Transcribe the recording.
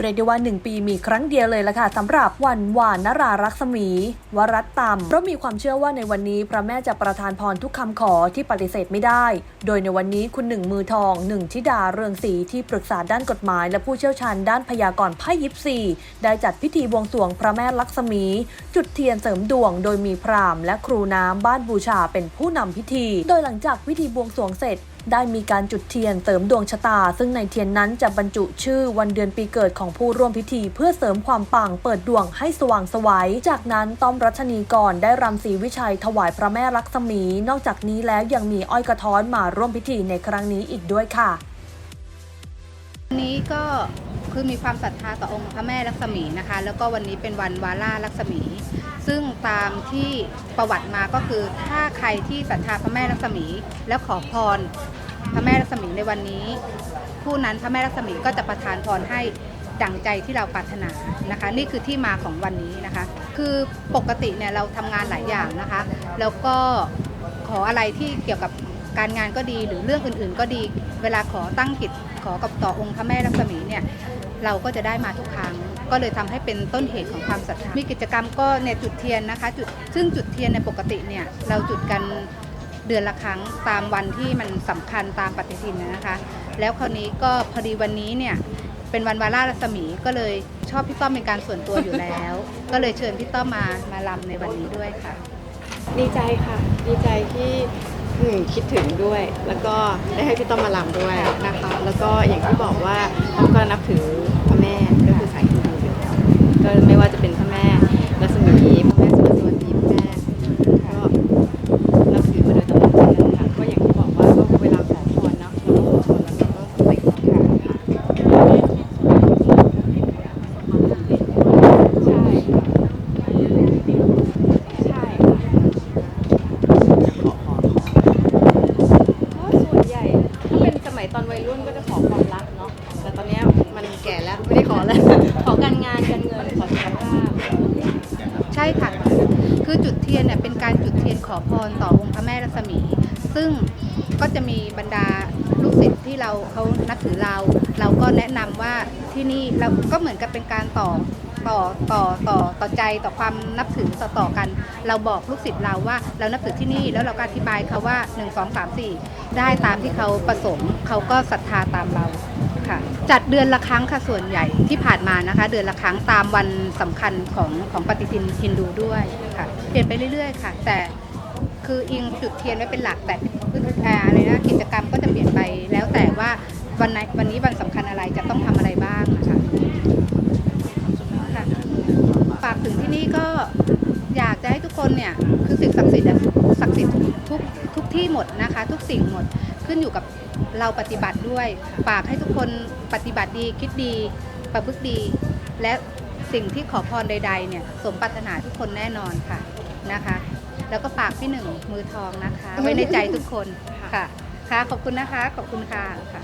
เรียกได้ว่า 1 ปีมีครั้งเดียวเลยละค่ะสำหรับวันวานนรารักษมี วรัตตมเพราะมีความเชื่อว่าในวันนี้พระแม่จะประทานพรทุกคำขอที่ปฏิเสธไม่ได้ โดยในวันนี้คุณหนึ่งมือทองหนึ่งธิดาเรืองศรีที่ปรึกษาด้านกฎหมาย และผู้เชี่ยวชาญด้านพยากรณ์ไพ่ยิปซีได้จัดพิธีบวงสรวงพระแม่ลักษมี จุดเทียนเสริมดวง โดยมีพราหมณ์และครูน้ำบ้านบูชาเป็นผู้นำพิธี โดยหลังจากพิธีบวงสรวงเสร็จ ได้มีการจุดเทียนเสริมดวงชะตา ซึ่งในเทียนนั้นจะบรรจุชื่อวันเดือนปีเกิดของผู้ร่วมพิธี เพื่อเสริมความปังเปิดดวงให้สว่างไสวัย จากนั้นต้อมรัชนีกรได้รำศรีวิชัยถวายพระแม่ลักษมี นอกจากนี้แล้วยังมีอ้อยกระท้อนมาร่วมพิธีในครั้งนี้อีกด้วยค่ะวันนี้ก็คือมีความศรัทธาต่อองค์พระแม่ลักษมีนะคะ แล้วก็วันนี้เป็นวันวาล่าลักษมี ซึ่งตามที่ประวัติมาก็คือถ้าใครที่ศรัทธาพระแม่ลักษมี แล้วขอพร พระแม่ลักษมีในวันนี้ ผู้นั้นพระแม่ลักษมีก็จะประทานพรให้ดั่งใจที่เราปรารถนานะคะ นี่คือที่มาของวันนี้นะคะ คือปกติเนี่ยเราทำงานหลายอย่างนะคะ แล้วก็ขออะไรที่เกี่ยวกับการงานก็ดีหรือเรื่องอื่นๆ ก็ดี เวลาขอตั้งจิตขอกับต่อองค์พระแม่ลักษมีเนี่ยเราก็จะได้มาทุกครั้ง ก็เลยทำให้เป็นต้นเหตุของความศรัทธามีกิจกรรมก็เนี่ยจุดเทียนนะคะจุดซึ่งจุดเทียนในปกติเนี่ยเราจุดกัน เดือนละครั้งตามวันที่มันสำคัญตามปฏิทินนะคะ แล้วคราวนี้ก็พอดีวันนี้เนี่ยเป็นวันวาล่ารัศมีก็เลยชอบพี่ต้อมเป็นการส่วนตัวอยู่แล้ว ก็เลยเชิญพี่ต้อมมามาลำในวันนี้ด้วยค่ะ ดีใจค่ะ ดีใจที่หนึ่งคิดถึงด้วย แล้วก็ได้ให้พี่ต้อมมาลำด้วยนะคะ แล้วก็อย่างที่บอกว่าต้อมก็นับถือพระแม่ก็คือสายฮินดูอยู่แล้วก็ไม่ว่าจะเป็นพระแม่รัศมีพระแม่สรสวตีพระแม่ก็นับถือมาโดยตลอดเหมือนกันค่ะก็อย่างที่บอกว่าก็เวลาขอพรเนาะเราก็ขอพรแล้วเราก็สำเร็จค่ะใช่ค่ะใช่ค่ะ ก็ส่วนใหญ่ถ้าเป็นสมัยตอนวัยรุ่นก็ จะขอความรักเนาะแต่ตอนเนี้ยมันแก่แล้วไม่ได้ขอแล้ว ขอการงานการเงินขอสุขภาพใช่ค่ะ คือจุดเทียนเนี่ยเป็นการจุดเทียนขอพรต่อองค์พระแม่รัศมี ซึ่งก็จะมีบรรดาลูกศิษย์ที่เราเขานับถือเรา เราก็แนะนำว่าที่นี่เราก็เหมือนกับเป็นการต่อ ต่อต่อต่อต่อใจต่อความนับถือต่อต่อกัน เราบอกลูกศิษย์เราว่าเรานับถือที่นี่แล้วเราก็อธิบายเขาว่า 1 2 3 4 ได้ตามที่เขาประสงค์เขาก็ศรัทธาตามเราค่ะจัดเดือนละครั้งค่ะส่วนใหญ่ที่ผ่านมานะคะ เดือนละครั้งตามวันสำคัญของของปฏิทินฮินดูด้วยค่ะเปลี่ยนไปเรื่อยๆ ค่ะ แต่คืออิงจุดเทียนไว้เป็นหลักแต่อ่าอะไรนะกิจกรรมก็จะเปลี่ยนไปแล้วแต่ว่าวันไหนวันนี้วันสำคัญอะไรจะต้องนะคะค่ะฝากถึงที่นี่ก็อยากจะให้ทุกคนเนี่ยคือสิ่งศักดิ์สิทธิ์อะศักดิ์สิทธิ์ทุกทุกที่หมดนะคะ ทุกสิ่งหมดขึ้นอยู่กับเราปฏิบัติด้วยฝากให้ทุกคนปฏิบัติดีคิดดี ประพฤติดี และสิ่งที่ขอพรใด ๆ เนี่ย สมปรารถนาทุกคนแน่นอนค่ะนะคะ แล้วก็ฝากพี่หนึ่งมือทองนะคะ ไว้ในใจทุกคนค่ะค่ะขอบคุณนะคะ ขอบคุณค่ะค่ะ